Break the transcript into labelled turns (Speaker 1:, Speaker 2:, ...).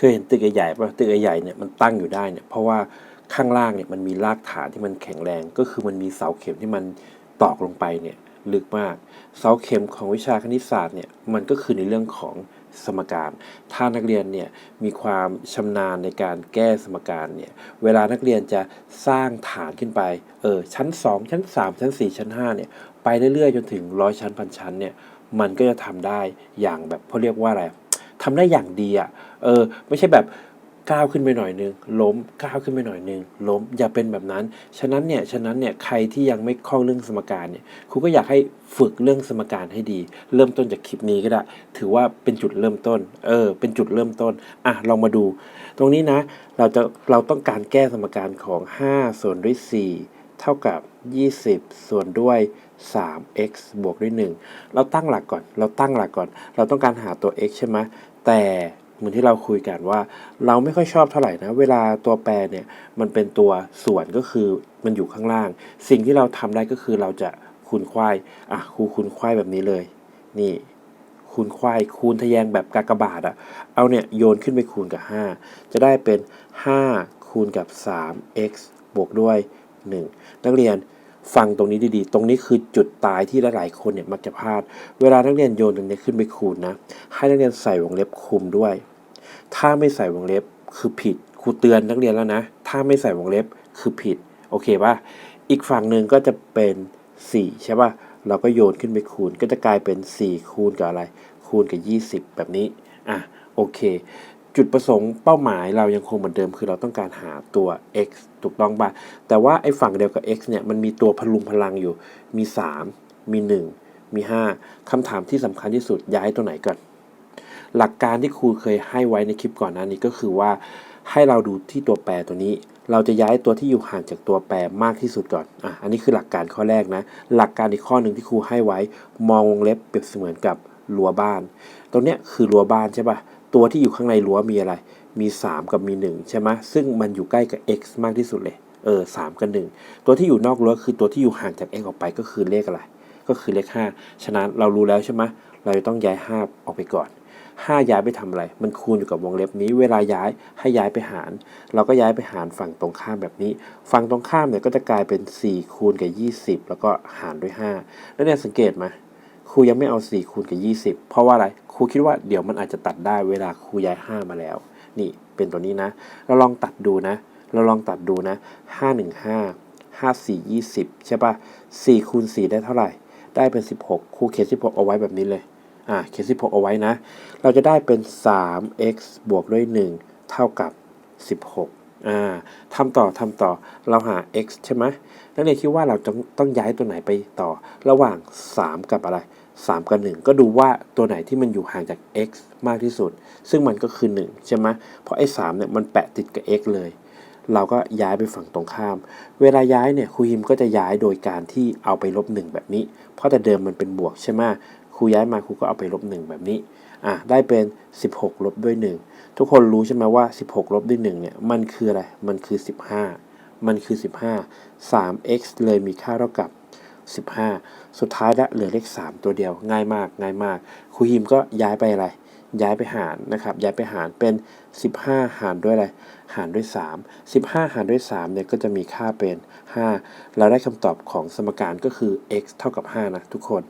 Speaker 1: เคยเห็นตึกใหญ่ๆป่ะตึกใหญ่ๆเนี่ยมันตั้งอยู่ได้เนี่ยเพราะว่าข้างล่างเนี่ยมันมีรากฐานที่มันแข็งแรง ก็คือมันมีเสาเข็มที่มันตอกลงไปเนี่ยลึกมาก เสาเข็มของวิชาคณิตศาสตร์เนี่ยมันก็คือในเรื่องของสมการ ถ้านักเรียนเนี่ยมีความชำนาญในการแก้สมการเนี่ยเวลานักเรียนจะสร้างฐานขึ้นไปเออชั้น 2 ชั้น 3 ชั้น 4 ชั้น5เนี่ยไปเรื่อยๆจนถึงร้อยชั้นพันชั้นเนี่ยมันก็จะทำได้อย่างแบบเขาเรียกว่าอะไร ทำได้อย่างดีอะ่ะเออไม่ใช่แบบก้าวขึ้นไปหน่อยนึงล้มก้าวขึ้นไปหน่อยนึงล้มอย่าเป็นแบบนั้น ฉะนั้นเนี่ยฉะนั้นเนี่ยใครที่ยังไม่คล่องเรื่องสมการเนี่ยครูก็อยากให้ฝึกเรื่องสมการให้ดี เริ่มต้นจากคลิปนี้ก็ได้ ถือว่าเป็นจุดเริ่มต้นเออเป็นจุดเริ่มต้นอะลองมาดู ตรงนี้นะ เราจะเราต้องการแก้สมการของ5ส่วนด้วย4 เท่ากับ 20 ส่วนด้วย 3x บวกด้วย 1 เราตั้งหลักก่อน เราตั้งหลักก่อน เราต้องการหาตัว x ใช่ไหมแต่เหมือนที่เราคุยกันว่า เราไม่ค่อยชอบเท่าไหร่นะ เวลาตัวแปรเนี่ยมันเป็นตัวส่วนก็คือมันอยู่ข้างล่าง สิ่งที่เราทำได้ก็คือเราจะคูณควายอะครูคูณควายแบบนี้เลย นี่คูณควายคูณทะแยงแบบกากบาทอะเอาเนี่ยโยนขึ้นไปคูณกับ 5 จะได้เป็น 5 คูณกับ 3x บวกด้วย 1 นักเรียนฟังตรงนี้ดีๆ ตรงนี้คือจุดตายที่หลายๆคนเนี่ยมักจะพลาด เวลานักเรียนโยนตรงนี้ขึ้นไปคูณนะ ให้นักเรียนใส่วงเล็บคุมด้วย ถ้าไม่ใส่วงเล็บคือผิด ครูเตือนนักเรียนแล้วนะ ถ้าไม่ใส่วงเล็บคือผิด โอเคป่ะ อีกฝั่งหนึ่งก็จะเป็น 4 ใช่ป่ะ เราก็โยนขึ้นไปคูณ ก็จะกลายเป็น 4 คูณกับอะไร คูณกับ 20 แบบนี้ อะ โอเค จุดประสงค์เป้าหมายเรายังคงเหมือนเดิมคือเราต้องการหาตัว x ถูกต้องป่ะแต่ว่าไอ้ฝั่งเดียวกับ x เนี่ยมันมีตัวพลุงพลังอยู่ มี 3 มี 1 มี 5คำถามที่สำคัญที่สุดย้ายตัวไหนก่อน หลักการที่ครูเคยให้ไว้ในคลิปก่อนหน้านี้ก็คือว่าให้เราดูที่ตัวแปรตัวนี้ เราจะย้ายตัวที่อยู่ห่างจากตัวแปรมากที่สุดก่อนอะอันนี้คือหลักการข้อแรกนะ หลักการอีกข้อหนึ่งที่ครูให้ไว้ มองวงเล็บเปรียบเสมือนกับรั้วบ้าน ตรงเนี้ยคือรั้วบ้านใช่ปะ ตัวที่อยู่ข้างในรั้วมีอะไร มี 3 กับมี 1 ใช่ไหมซึ่งมันอยู่ใกล้กับ x มากที่สุดเลย เออสกับ 1 ตัวที่อยู่นอกรั้วคือตัวที่อยู่ห่างจาก x ออกไปก็คือเลขอะไร ก็คือเลข 5 ฉะนั้นเรารู้แล้วใช่ไหมเราจะต้องย้าย 5 ออกไปก่อน 5 ย้ายไปทำอะไร มันคูณอยู่กับวงเล็บนี้ เวลาย้ายให้ย้ายไปหาร เราก็ย้ายไปหารฝั่งตรงข้ามแบบนี้ ฝั่งตรงข้ามเนี่ยก็จะกลายเป็น 4 คูณกับ 20 แล้วก็หารด้วย5แล้วเนี่ยสังเกตไหม ครูยังไม่เอา4คูณกับ 20 เพราะว่าอะไรครูคิดว่าเดี๋ยวมันอาจจะตัดได้เวลาครูย้าย 5 มาแล้ว นี่เป็นตัวนี้นะ เราลองตัดดูนะ เราลองตัดดูนะ 5 1 5 5 4 20 ใช่ปะ4คูณ4ได้เท่าไหร่ ได้เป็น 16 ครูเขียน16 เอาไว้แบบนี้เลย อ่าเขียน16 เอาไว้นะ เราจะได้เป็น 3x บวกด้วย 1 เท่ากับ 16 อ่าทำต่อทำต่อ เราหา x ใช่ไหมนักเรียนคิดว่าเราต้องต้องย้ายตัวไหนไปต่อ ระหว่าง 3 กับอะไร 3 กับ 1 ก็ดูว่าตัวไหนที่มันอยู่ห่างจาก x มากที่สุด ซึ่งมันก็คือ 1 ใช่ไหมเพราะไอ้3เนี่ยมันแปะติดกับ x เลย เราก็ย้ายไปฝั่งตรงข้าม เวลาย้ายเนี่ยครูฮิมก็จะย้ายโดยการที่เอาไปลบ 1 แบบนี้ เพราะแต่เดิมมันเป็นบวกใช่ไหมครูย้ายมาครูก็เอาไปลบ 1 แบบนี้อะได้เป็น 16 ลบด้วย 1 ทุกคนรู้ใช่ไหมว่า 16 ลบด้วย1เนี่ยมันคืออะไร มันคือ 15 มันคือ 15 3x เลยมีค่าเท่ากับ 15 สุดท้ายแล้วเหลือเลข 3 ตัวเดียว ง่ายมาก ง่ายมากครูฮิมก็ย้ายไปอะไร ย้ายไปหารนะครับ ย้ายไปหารเป็น 15 หารด้วยอะไร หารด้วย 3 15 หารด้วย3เนี่ยก็จะมีค่าเป็น 5 เราได้คำตอบของสมการก็คือ x เท่ากับ 5 นะทุกคน